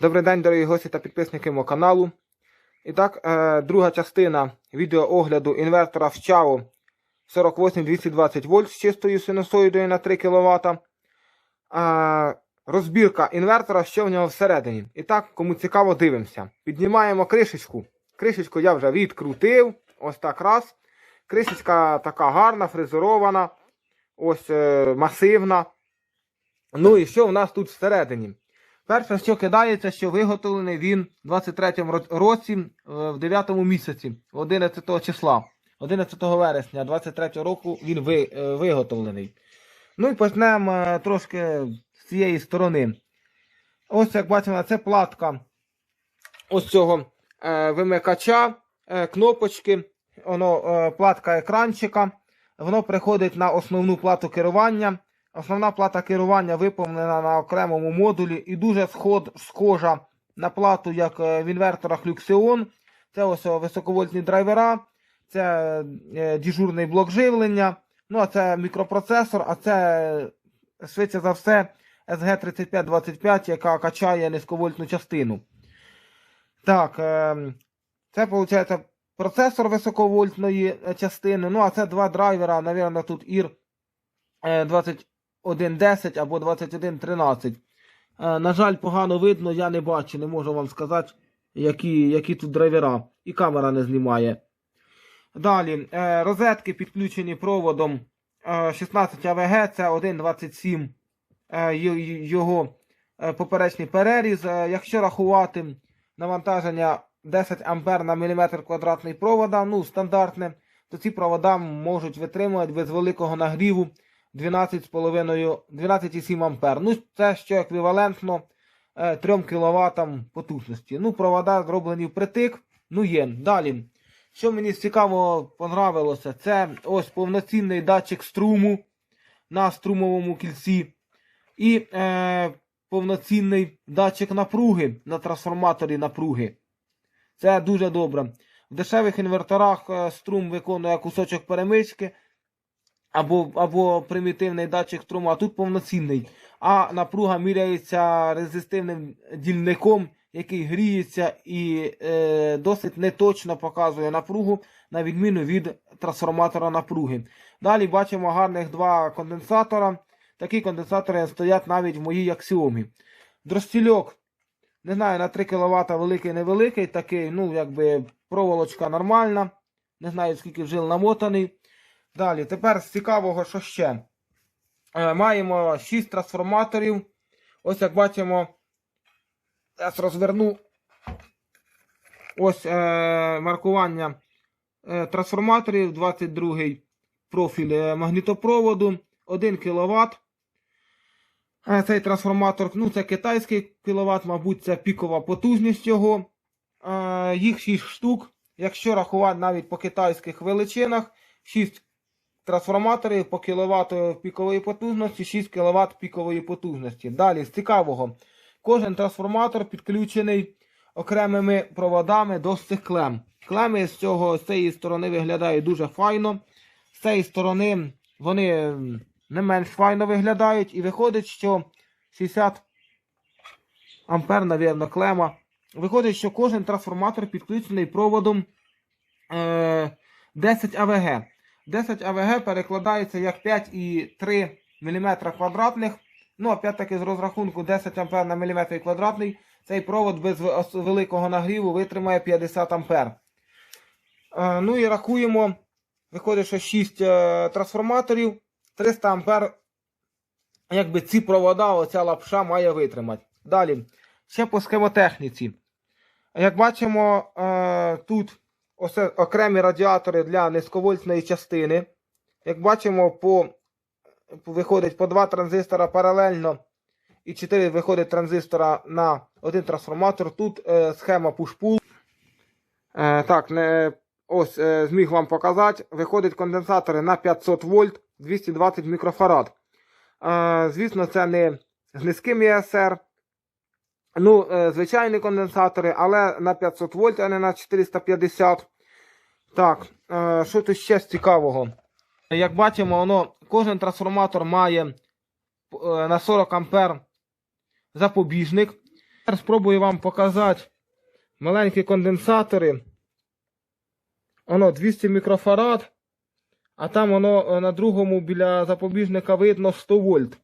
Добрий день, дорогі гості та підписники мого каналу. І так, е, друга частина відеоогляду інвертора в Chao 48220 вольт з чистою синусоїдою на 3 кВт. Е, розбірка інвертора, що в нього всередині. І так, кому цікаво, дивимося. Піднімаємо кришечку. Кришечку я вже відкрутив. Ось так раз. Кришечка така гарна, фрезерована, ось е, масивна. Ну і що в нас тут всередині? Перше, що кидається, що виготовлений він у 23-му році, е, в 9-му місяці, 11 числа, 11 вересня 23-го року він ви, е, виготовлений. Ну і почнемо е, трошки з цієї сторони. Ось як бачимо, це платка ось цього вимикача, кнопочки, воно, платка екранчика. Воно приходить на основну плату керування. Основна плата керування виповнена на окремому модулі і дуже сход, схожа на плату, як е, в інверторах Luxion. Це ось е, високовольтні драйвера, це е, діжурний блок живлення, ну а це мікропроцесор, а це, швидше за все, SG3525, яка качає низьковольтну частину. Так, це виходить процесор високовольтної частини. Ну, а це два драйвера, напевно, тут ir 20 1.10 або 21.13. Е, на жаль, погано видно, я не бачу, не можу вам сказати, які які тут драйвера. І камера не знімає. Далі, е, розетки підключені проводом е, 16 АВГ, це 1.27 його поперечний переріз. Якщо рахувати навантаження 10 А на міліметр квадратний провода, ну, стандартне, то ці провода можуть витримувати без великого нагріву 12,5 12,7 ампер. Ну, це що еквівалентно е, 3 кВт потужності. Ну, провода зроблені впритик. Ну, є. Далі. Що мені цікаво понравилося, це ось повноцінний датчик струму на струмовому кільці. І е, повноцінний датчик напруги на трансформаторі напруги. Це дуже добре. В дешевих інверторах е, струм виконує кусочок перемички або, або примітивний датчик струму, а тут повноцінний. А напруга міряється резистивним дільником, який гріється і е, досить неточно показує напругу, на відміну від трансформатора напруги. Далі бачимо гарних два конденсатора. Такі конденсатори стоять навіть в моїй аксіомі. Дростільок, не знаю, на 3 кВт великий невеликий, такий, ну, якби проволочка нормальна. Не знаю, скільки жил намотаний. Далі, тепер з цікавого, що ще. Е, маємо 6 трансформаторів. Ось як бачимо, зараз розверну ось е, маркування е, трансформаторів, 22 профіль е, магнітопроводу, 1 кВт. Е, Цей трансформатор, ну це китайський кВт, мабуть, це пікова потужність його. Е, Їх 6 штук. Якщо рахувати навіть по китайських величинах, 6 трансформаторів по кВт пікової потужності, 6 кВт пікової потужності. Далі, з цікавого, кожен трансформатор підключений окремими проводами до цих клем. Клеми з, цього, з цієї сторони виглядають дуже файно. З цієї сторони вони не менш файно виглядають. І виходить, що 60 ампер, навірно, клема. Виходить, що кожен трансформатор підключений проводом е, 10 АВГ. 10 АВГ перекладається як 5,3 мм квадратних. Ну, опять-таки, з розрахунку 10 А на мм квадратний, цей провод без великого нагріву витримає 50 А. Е, ну і рахуємо, виходить, що 6 е, трансформаторів, 300 А, якби ці провода, оця лапша має витримати. Далі, ще по схемотехніці. Як бачимо, е, тут оце окремі радіатори для низьковольтної частини. Як бачимо, по, виходить по два транзистора паралельно і 4 виходить транзистора на один трансформатор. Тут е, схема push-pull. Е, так, не, ось е, зміг вам показати. Виходять конденсатори на 500 вольт 220 мікрофарад. Е, звісно, це не з низьким ЄСР. Ну, е, звичайні конденсатори, але на 500 вольт, а не на 450. Так, е, що тут ще з цікавого? Як бачимо, воно, кожен трансформатор має е, на 40 ампер запобіжник. Тепер спробую вам показати маленькі конденсатори. Воно 200 мікрофарад, а там воно на другому біля запобіжника видно 100 вольт.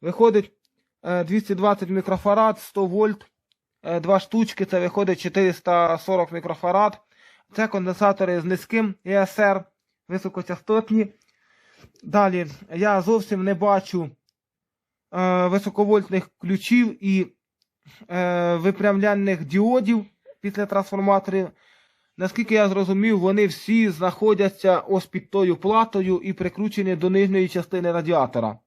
Виходить 220 мікрофарад, 100 вольт. Е, Два штучки, це виходить 440 мікрофарад. Це конденсатори з низьким ЄСР, високочастотні. Далі я зовсім не бачу е, високовольтних ключів і е, випрямляльних діодів після трансформаторів. Наскільки я зрозумів, вони всі знаходяться ось під тою платою і прикручені до нижньої частини радіатора.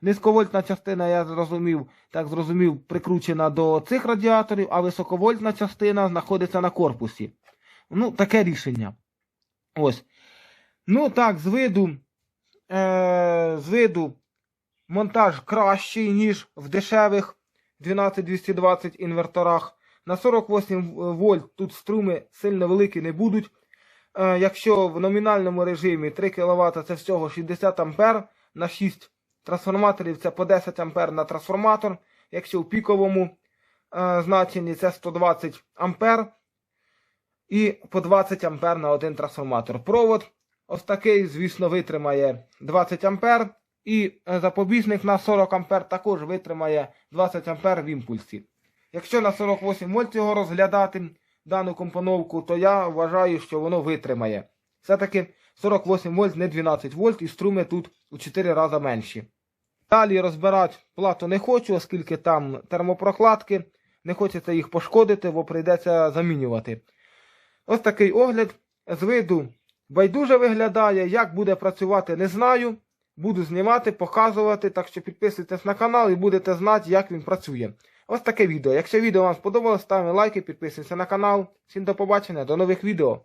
Низьковольтна частина, я зрозумів, так зрозумів, прикручена до цих радіаторів, а високовольтна частина знаходиться на корпусі. Ну, таке рішення. Ось. Ну так, з виду, е, з виду монтаж кращий, ніж в дешевих 12220 інверторах. На 48 вольт тут струми сильно великі не будуть. Е, якщо в номінальному режимі 3 кВт це всього 60 А, на 6 трансформаторів це по 10 А на трансформатор. Якщо в піковому е, значенні це 120 А і по 20 А на один трансформатор. Провод ось такий, звісно, витримає 20 А. І е, запобіжник на 40 А також витримає 20 А в імпульсі. Якщо на 48 вольт його розглядати дану компоновку, то я вважаю, що воно витримає. Все-таки 48 вольт, не 12 вольт, і струми тут у 4 рази менші. Далі розбирати плату не хочу, оскільки там термопрокладки, не хочеться їх пошкодити, бо прийдеться замінювати. Ось такий огляд з виду байдуже виглядає. Як буде працювати, не знаю. Буду знімати, показувати, так що підписуйтесь на канал і будете знати, як він працює. Ось таке відео. Якщо відео вам сподобалось, ставимо лайки, підписуйтесь на канал. Всім до побачення, до нових відео.